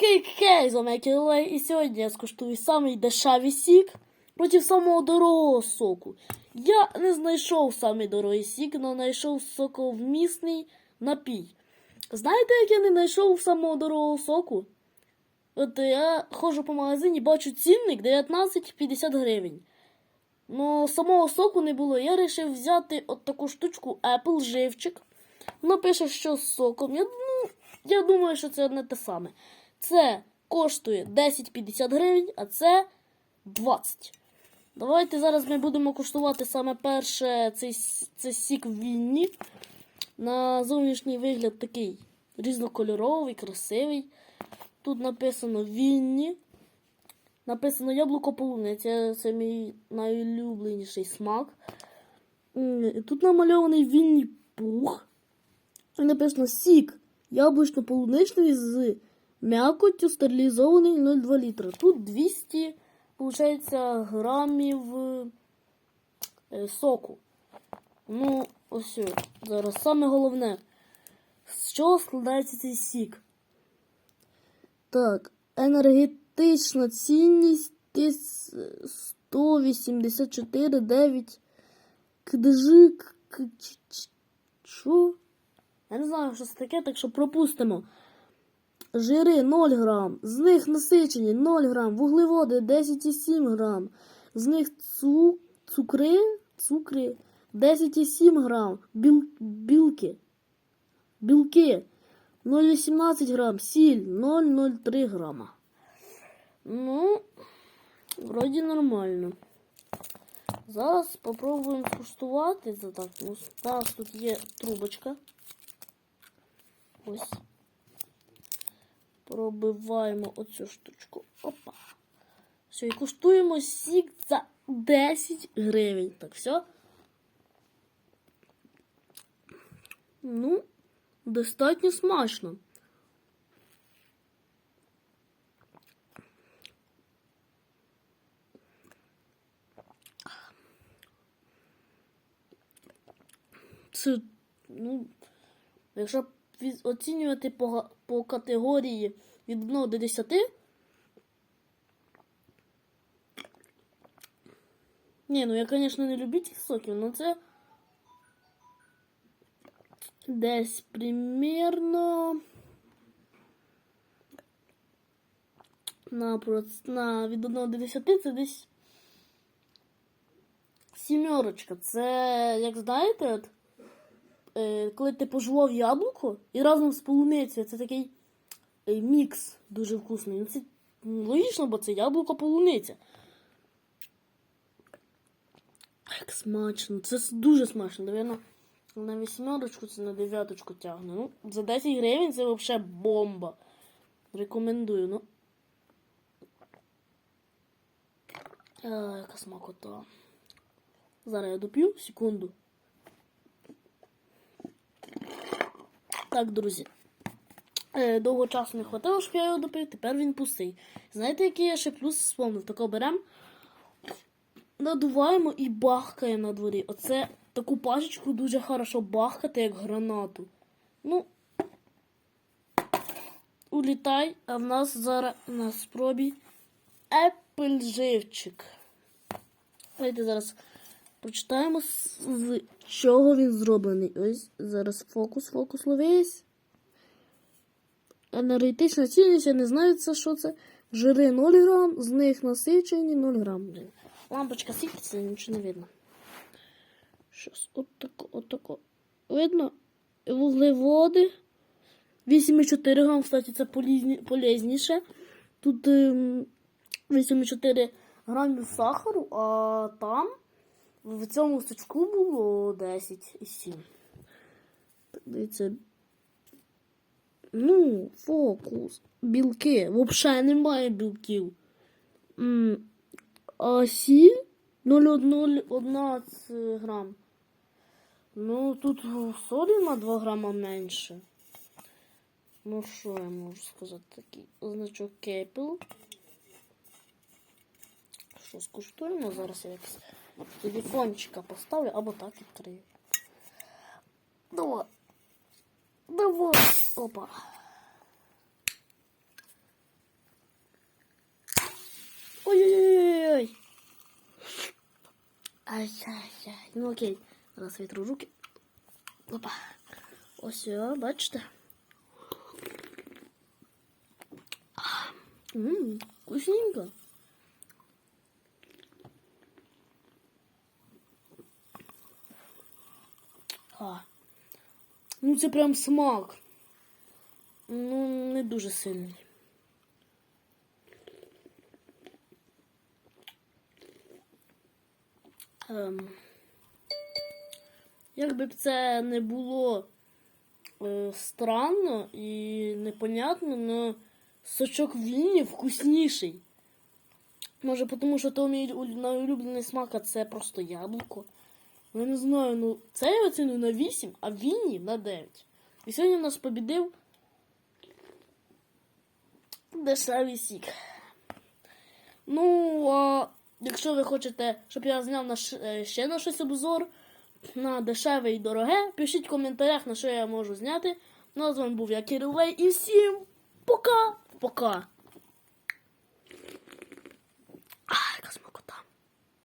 Хей-хей, з вами Кілей, і сьогодні я скуштую самий дешевий сік проти самого дорогого соку. Я не знайшов самий дорогий сік, але знайшов соковмісний напій. Знаєте, як я не знайшов самого дорогого соку? От я ходжу по магазині, бачу цінник 19,50 гривень. Ну, самого соку не було. Я вирішив взяти от таку штучку Apple живчик. Вона пише, що з соком. Я, ну, я думаю, що це одне те саме. Це коштує 10,50 гривень, а це 20. Давайте зараз ми будемо куштувати саме перше цей, с- це сік в вінні. На зовнішній вигляд такий різнокольоровий, красивий. Тут написано Вінні. Написано яблуко полуниця. Це мій найулюбленіший смак. Тут намальований Вінні пух. Написано сік яблучно-полуничний з м'якоттю стерилізований 0,2 літра. Тут 200, виходить, грамів е, соку. Ну, ось зараз саме головне. З чого складається цей сік? Так, енергетична цінність 184,9 кджик. Що? Я не знаю, що це таке, так що пропустимо. Жири 0 грам, з них насичені 0 грам, вуглеводи 10,7 грам, з них цу, цукри, цукри 10,7 грам, біл, білки, білки 0,18 грам, сіль 0,03 грама. Ну, вроді нормально. Зараз спробуємо скуштувати. Так, ну, у нас тут є трубочка. Ось. Пробиваємо оцю штучку. Опа. Все, і куштуємо сік за 10 гривень. Так, все. Ну, достатньо смачно. Це, ну, якщо оцінювати по, по категорії від 1 до 10, ні, ну я, звісно, не любитель соків, але це десь примерно на, на від 1 до 10 це десь сімерочка. Це, як знаєте, от, коли ти пожував яблуко і разом з полуницею, це такий е, мікс дуже вкусний. Ну, це логічно, бо це яблуко полуниця. Як смачно. Це дуже смачно. Навірно, на вісьмерочку це на дев'яточку тягне. Ну, за 10 гривень це взагалі бомба. Рекомендую, ну. А, яка смакота. Зараз я доп'ю, секунду. Так, друзі. Е, довго часу не хватило, щоб я його допив, тепер він пустий. Знаєте, який я ще плюс вспомнив? Тако беремо, надуваємо і бахкає на дворі. Оце таку пачечку дуже хорошо бахкати, як гранату. Ну, улітай, а в нас зараз на спробі Apple живчик. Давайте зараз прочитаємо, з чого він зроблений. Ось зараз фокус, фокус ловись. Енергетична цінність, я не знаю, це що це. Жири 0 грам, з них насичені 0 грам. Лампочка світиться, нічого не видно. Щось, отако, отако. Видно? Вуглеводи. 8,4 грам, кстати, це полізні, полезніше. Тут ем, 8,4 грамів сахару, а там в цьому сачку було 10,7. Так, Дивіться. Ну, фокус. Білки. Взагалі немає білків. А сіль 0,11 грам. Ну, тут солі на 2 грама менше. Ну, що я можу сказати? Такий значок Кепел. Що, скуштуємо? Зараз я Тоді кончика поставлю а вот так відкрию. Давай. Давай. Опа. Ой-ой-ой-ой-ой. Ай-яй-яй. Ну окей, раз витру руки. Опа. Ось, бачите. Ммм, вкусненько. А. Ну, це прям смак. Ну, не дуже сильний. Ем. Якби б це не було е, странно і непонятно, але сочок Вінні вкусніший. Може, тому що то мій улю- найулюблений смак, а це просто яблуко. Я не знаю, ну це я оцінюю на 8, а Вінні на 9. І сьогодні нас побідив дешевий сік. Ну, а якщо ви хочете, щоб я зняв на е, ще на щось обзор на дешеве і дороге, пишіть в коментарях, на що я можу зняти. Ну, а з вами був я Кирилей і всім пока! Пока!